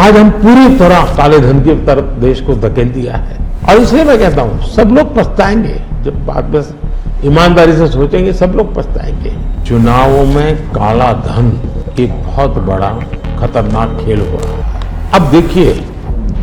आज हम पूरी तरह काले धन की तरफ़ देश को धकेल दिया है। और इसलिए मैं कहता हूँ, सब लोग पछताएँगे। जब बाद में ईमानदारी से सोचेंगे, सब लोग पछताएँगे। चुनावों में काला धन एक बहुत बड़ा खतरनाक खेल हो रहा है अब देखिए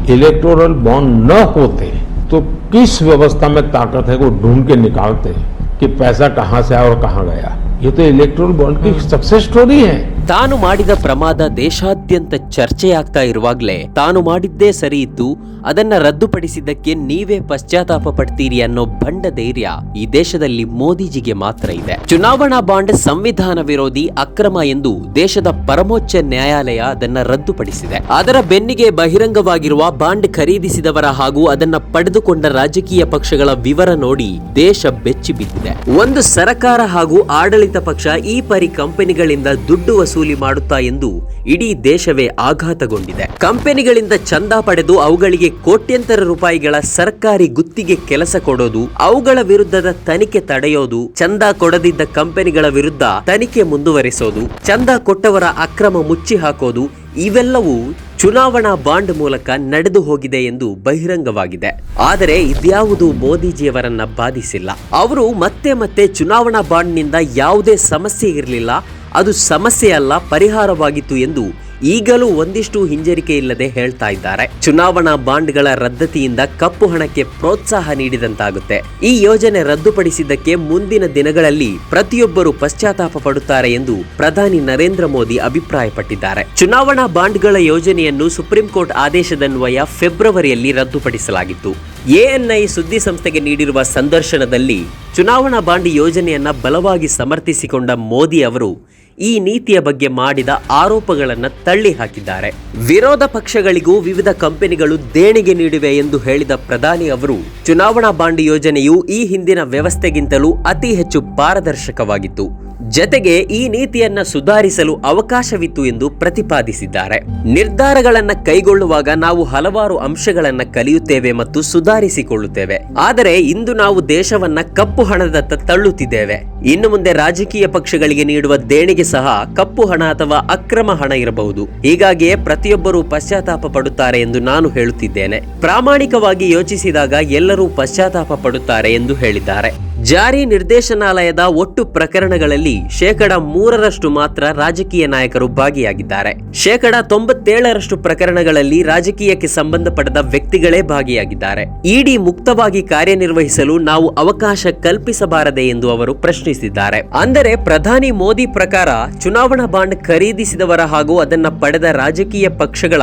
इलेक्टोरल बॉन्ड न होते तो किस व्यवस्था में ताकत है वो ढूंढ के निकालते कि पैसा कहाँ से आया और कहाँ गया। ये तो इलेक्टोरल बॉन्ड की सक्सेस स्टोरी है। ತಾನು ಮಾಡಿದ ಪ್ರಮಾದ ದೇಶಾದ್ಯಂತ ಚರ್ಚೆಯಾಗ್ತಾ ಇರುವಾಗಲೇ ತಾನು ಮಾಡಿದ್ದೇ ಸರಿ ಇದ್ದು ಅದನ್ನ ರದ್ದುಪಡಿಸಿದ್ದಕ್ಕೆ ನೀವೇ ಪಶ್ಚಾತ್ತಾಪ ಪಡ್ತೀರಿ ಅನ್ನೋ ಬಂಡ ಧೈರ್ಯ ಈ ದೇಶದಲ್ಲಿ ಮೋದಿಜಿಗೆ ಮಾತ್ರ ಇದೆ. ಚುನಾವಣಾ ಬಾಂಡ್ ಸಂವಿಧಾನ ವಿರೋಧಿ ಅಕ್ರಮ ಎಂದು ದೇಶದ ಪರಮೋಚ್ಚ ನ್ಯಾಯಾಲಯ ಅದನ್ನ ರದ್ದುಪಡಿಸಿದೆ. ಅದರ ಬೆನ್ನಿಗೆ ಬಹಿರಂಗವಾಗಿರುವ ಬಾಂಡ್ ಖರೀದಿಸಿದವರ ಹಾಗೂ ಅದನ್ನ ಪಡೆದುಕೊಂಡ ರಾಜಕೀಯ ಪಕ್ಷಗಳ ವಿವರ ನೋಡಿ ದೇಶ ಬೆಚ್ಚಿ ಬಿದ್ದಿದೆ ಒಂದು ಸರಕಾರ ಹಾಗೂ ಆಡಳಿತ ಪಕ್ಷ ಈ ಪರಿ ಕಂಪನಿಗಳಿಂದ ದುಡ್ಡು ಮಾಡುತ್ತಾ ಎಂದು ಇಡೀ ದೇಶವೇ ಆಘಾತಗೊಂಡಿದೆ. ಕಂಪನಿಗಳಿಂದ ಚಂದ ಪಡೆದು ಅವುಗಳಿಗೆ ಕೋಟ್ಯಂತರ ರೂಪಾಯಿಗಳ ಸರ್ಕಾರಿ ಗುತ್ತಿಗೆ ಕೆಲಸ ಕೊಡೋದು, ಅವುಗಳ ವಿರುದ್ಧದ ತನಿಖೆ ತಡೆಯೋದು, ಚಂದ ಕೊಡದಿದ್ದ ಕಂಪನಿಗಳ ವಿರುದ್ಧ ತನಿಖೆ ಮುಂದುವರಿಸೋದು, ಚಂದ ಕೊಟ್ಟವರ ಅಕ್ರಮ ಮುಚ್ಚಿ ಹಾಕೋದು, ಇವೆಲ್ಲವೂ ಚುನಾವಣಾ ಬಾಂಡ್ ಮೂಲಕ ನಡೆದು ಹೋಗಿದೆ ಎಂದು ಬಹಿರಂಗವಾಗಿದೆ. ಆದರೆ ಇದ್ಯಾವುದು ಮೋದಿಜಿಯವರನ್ನ ಬಾಧಿಸಿಲ್ಲ. ಅವರು ಮತ್ತೆ ಮತ್ತೆ ಚುನಾವಣಾ ಬಾಂಡ್ನಿಂದ ಯಾವುದೇ ಸಮಸ್ಯೆ ಇರಲಿಲ್ಲ ಅದು ಸಮಸ್ಯೆ ಅಲ್ಲ, ಪರಿಹಾರವಾಗಿತ್ತು ಎಂದು ಈಗಲೂ ಒಂದಿಷ್ಟು ಹಿಂಜರಿಕೆ ಇಲ್ಲದೆ ಹೇಳ್ತಾ ಇದ್ದಾರೆ. ಚುನಾವಣಾ ಬಾಂಡ್ಗಳ ರದ್ದತಿಯಿಂದ ಕಪ್ಪು ಹಣಕ್ಕೆ ಪ್ರೋತ್ಸಾಹ ನೀಡಿದಂತಾಗುತ್ತೆ. ಈ ಯೋಜನೆ ರದ್ದುಪಡಿಸಿದ್ದಕ್ಕೆ ಮುಂದಿನ ದಿನಗಳಲ್ಲಿ ಪ್ರತಿಯೊಬ್ಬರು ಪಶ್ಚಾತ್ತಾಪ ಪಡುತ್ತಾರೆ ಎಂದು ಪ್ರಧಾನಿ ನರೇಂದ್ರ ಮೋದಿ ಅಭಿಪ್ರಾಯಪಟ್ಟಿದ್ದಾರೆ. ಚುನಾವಣಾ ಬಾಂಡ್ಗಳ ಯೋಜನೆಯನ್ನು ಸುಪ್ರೀಂ ಕೋರ್ಟ್ ಆದೇಶದನ್ವಯ ಫೆಬ್ರವರಿಯಲ್ಲಿ ರದ್ದುಪಡಿಸಲಾಗಿತ್ತು. ಎಎನ್ಐ ಸುದ್ದಿ ಸಂಸ್ಥೆಗೆ ನೀಡಿರುವ ಸಂದರ್ಶನದಲ್ಲಿ, ಚುನಾವಣಾ ಬಾಂಡ್ ಯೋಜನೆಯನ್ನ ಬಲವಾಗಿ ಸಮರ್ಥಿಸಿಕೊಂಡ ಮೋದಿ ಅವರು ಈ ನೀತಿಯ ಬಗ್ಗೆ ಮಾಡಿದ ಆರೋಪಗಳನ್ನು ತಳ್ಳಿ ಹಾಕಿದ್ದಾರೆ. ವಿರೋಧ ಪಕ್ಷಗಳಿಗೂ ವಿವಿಧ ಕಂಪನಿಗಳು ದೇಣಿಗೆ ನೀಡಿವೆ ಎಂದು ಹೇಳಿದ ಪ್ರಧಾನಿ ಅವರು, ಚುನಾವಣಾ ಬಾಂಡ್ ಯೋಜನೆಯು ಈ ಹಿಂದಿನ ವ್ಯವಸ್ಥೆಗಿಂತಲೂ ಅತಿ ಹೆಚ್ಚು ಪಾರದರ್ಶಕವಾಗಿತ್ತು. ಜತೆಗೆ ಈ ನೀತಿಯನ್ನ ಸುಧಾರಿಸಲು ಅವಕಾಶವಿತ್ತು ಎಂದು ಪ್ರತಿಪಾದಿಸಿದ್ದಾರೆ. ನಿರ್ಧಾರಗಳನ್ನ ಕೈಗೊಳ್ಳುವಾಗ ನಾವು ಹಲವಾರು ಅಂಶಗಳನ್ನ ಕಲಿಯುತ್ತೇವೆ ಮತ್ತು ಸುಧಾರಿಸಿಕೊಳ್ಳುತ್ತೇವೆ. ಆದರೆ ಇಂದು ನಾವು ದೇಶವನ್ನ ಕಪ್ಪು ಹಣದತ್ತ ತಳ್ಳುತ್ತಿದ್ದೇವೆ. ಇನ್ನು ಮುಂದೆ ರಾಜಕೀಯ ಪಕ್ಷಗಳಿಗೆ ನೀಡುವ ದೇಣಿಗೆ ಸಹ ಕಪ್ಪು ಹಣ ಅಥವಾ ಅಕ್ರಮ ಹಣ ಇರಬಹುದು. ಹೀಗಾಗಿಯೇ ಪ್ರತಿಯೊಬ್ಬರೂ ಪಶ್ಚಾತ್ತಾಪ ಪಡುತ್ತಾರೆ ಎಂದು ನಾನು ಹೇಳುತ್ತಿದ್ದೇನೆ. ಪ್ರಾಮಾಣಿಕವಾಗಿ ಯೋಚಿಸಿದಾಗ ಎಲ್ಲರೂ ಪಶ್ಚಾತ್ತಾಪ ಪಡುತ್ತಾರೆ ಎಂದು ಹೇಳಿದ್ದಾರೆ. ಜಾರಿ ನಿರ್ದೇಶನಾಲಯದ ಒಟ್ಟು ಪ್ರಕರಣಗಳಲ್ಲಿ ಶೇಕಡ ಮೂರರಷ್ಟು ಮಾತ್ರ ರಾಜಕೀಯ ನಾಯಕರು ಭಾಗಿಯಾಗಿದ್ದಾರೆ. ಶೇಕಡ ತೊಂಬತ್ತೇಳರಷ್ಟು ಪ್ರಕರಣಗಳಲ್ಲಿ ರಾಜಕೀಯಕ್ಕೆ ಸಂಬಂಧಪಡದ ವ್ಯಕ್ತಿಗಳೇ ಭಾಗಿಯಾಗಿದ್ದಾರೆ. ಇಡಿ ಮುಕ್ತವಾಗಿ ಕಾರ್ಯನಿರ್ವಹಿಸಲು ನಾವು ಅವಕಾಶ ಕಲ್ಪಿಸಬಾರದೆ ಎಂದು ಅವರು ಪ್ರಶ್ನಿಸಿದ್ದಾರೆ. ಅಂದರೆ ಪ್ರಧಾನಿ ಮೋದಿ ಪ್ರಕಾರ ಚುನಾವಣಾ ಬಾಂಡ್ ಖರೀದಿಸಿದವರ ಹಾಗೂ ಅದನ್ನ ಪಡೆದ ರಾಜಕೀಯ ಪಕ್ಷಗಳ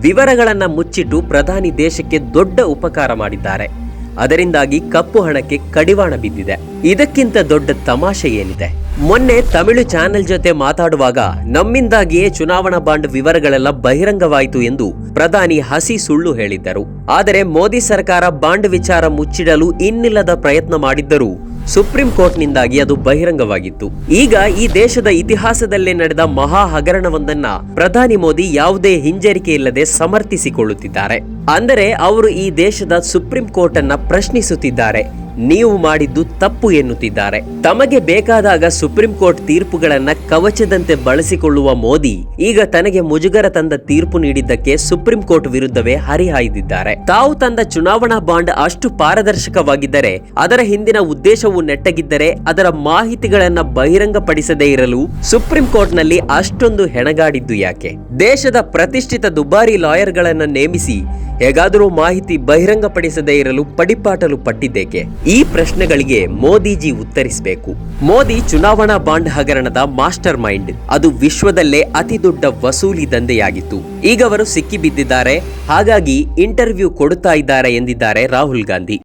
ವಿವರಗಳನ್ನು ಮುಚ್ಚಿಟ್ಟು ಪ್ರಧಾನಿ ದೇಶಕ್ಕೆ ದೊಡ್ಡ ಉಪಕಾರ ಮಾಡಿದ್ದಾರೆ. ಅದರಿಂದಾಗಿ ಕಪ್ಪು ಹಣಕ್ಕೆ ಕಡಿವಾಣ ಬಿದ್ದಿದೆ. ಇದಕ್ಕಿಂತ ದೊಡ್ಡ ತಮಾಷೆ ಏನಿದೆ? ಮೊನ್ನೆ ತಮಿಳು ಚಾನೆಲ್ ಜೊತೆ ಮಾತಾಡುವಾಗ ನಮ್ಮಿಂದಾಗಿಯೇ ಚುನಾವಣಾ ಬಾಂಡ್ ವಿವರಗಳೆಲ್ಲ ಬಹಿರಂಗವಾಯಿತು ಎಂದು ಪ್ರಧಾನಿ ಹಸಿ ಸುಳ್ಳು ಹೇಳಿದ್ದರು. ಆದರೆ ಮೋದಿ ಸರ್ಕಾರ ಬಾಂಡ್ ವಿಚಾರ ಮುಚ್ಚಿಡಲು ಇನ್ನಿಲ್ಲದ ಪ್ರಯತ್ನ ಮಾಡಿದ್ದರೂ ಸುಪ್ರೀಂ ಕೋರ್ಟ್ನಿಂದಾಗಿ ಅದು ಬಹಿರಂಗವಾಗಿತ್ತು. ಈಗ ಈ ದೇಶದ ಇತಿಹಾಸದಲ್ಲೇ ನಡೆದ ಮಹಾ ಹಗರಣವೊಂದನ್ನ ಪ್ರಧಾನಿ ಮೋದಿ ಯಾವುದೇ ಹಿಂಜರಿಕೆ ಇಲ್ಲದೆ ಸಮರ್ಥಿಸಿಕೊಳ್ಳುತ್ತಿದ್ದಾರೆ. ಅಂದರೆ ಅವರು ಈ ದೇಶದ ಸುಪ್ರೀಂ ಕೋರ್ಟ್ ಅನ್ನ ಪ್ರಶ್ನಿಸುತ್ತಿದ್ದಾರೆ. ನೀವು ಮಾಡಿದ್ದು ತಪ್ಪು ಎನ್ನುತ್ತಿದ್ದಾರೆ. ತಮಗೆ ಬೇಕಾದಾಗ ಸುಪ್ರೀಂ ಕೋರ್ಟ್ ತೀರ್ಪುಗಳನ್ನ ಕವಚದಂತೆ ಬಳಸಿಕೊಳ್ಳುವ ಮೋದಿ ಈಗ ತನಗೆ ಮುಜುಗರ ತಂದ ತೀರ್ಪು ನೀಡಿದ್ದಕ್ಕೆ ಸುಪ್ರೀಂ ಕೋರ್ಟ್ ವಿರುದ್ಧವೇ ಹರಿಹಾಯ್ದಿದ್ದಾರೆ. ತಾವು ತಂದ ಚುನಾವಣಾ ಬಾಂಡ್ ಅಷ್ಟು ಪಾರದರ್ಶಕವಾಗಿದ್ದರೆ, ಅದರ ಹಿಂದಿನ ಉದ್ದೇಶವು ನೆಟ್ಟಗಿದ್ದರೆ, ಅದರ ಮಾಹಿತಿಗಳನ್ನ ಬಹಿರಂಗಪಡಿಸದೇ ಇರಲು ಸುಪ್ರೀಂ ಕೋರ್ಟ್ನಲ್ಲಿ ಅಷ್ಟೊಂದು ಹೆಣಗಾಡಿದ್ದು ಯಾಕೆ? ದೇಶದ ಪ್ರತಿಷ್ಠಿತ ದುಬಾರಿ ಲಾಯರ್ಗಳನ್ನ ನೇಮಿಸಿ ಹೇಗಾದರೂ ಮಾಹಿತಿ ಬಹಿರಂಗಪಡಿಸದೇ ಇರಲು ಪಡಿಪಾಟಲು ಪಟ್ಟಿದ್ದೇಕೆ? ಈ ಪ್ರಶ್ನೆಗಳಿಗೆ ಮೋದಿಜಿ ಉತ್ತರಿಸಬೇಕು. ಮೋದಿ ಚುನಾವಣಾ ಬಾಂಡ್ ಹಗರಣದ ಮಾಸ್ಟರ್ ಮೈಂಡ್. ಅದು ವಿಶ್ವದಲ್ಲೇ ಅತಿ ದೊಡ್ಡ ವಸೂಲಿ ದಂಧೆಯಾಗಿತ್ತು. ಈಗ ಅವರು ಸಿಕ್ಕಿಬಿದ್ದಿದ್ದಾರೆ. ಹಾಗಾಗಿ ಇಂಟರ್ವ್ಯೂ ಕೊಡುತ್ತಾ ಇದ್ದಾರೆ ಎಂದಿದ್ದಾರೆ ರಾಹುಲ್ ಗಾಂಧಿ.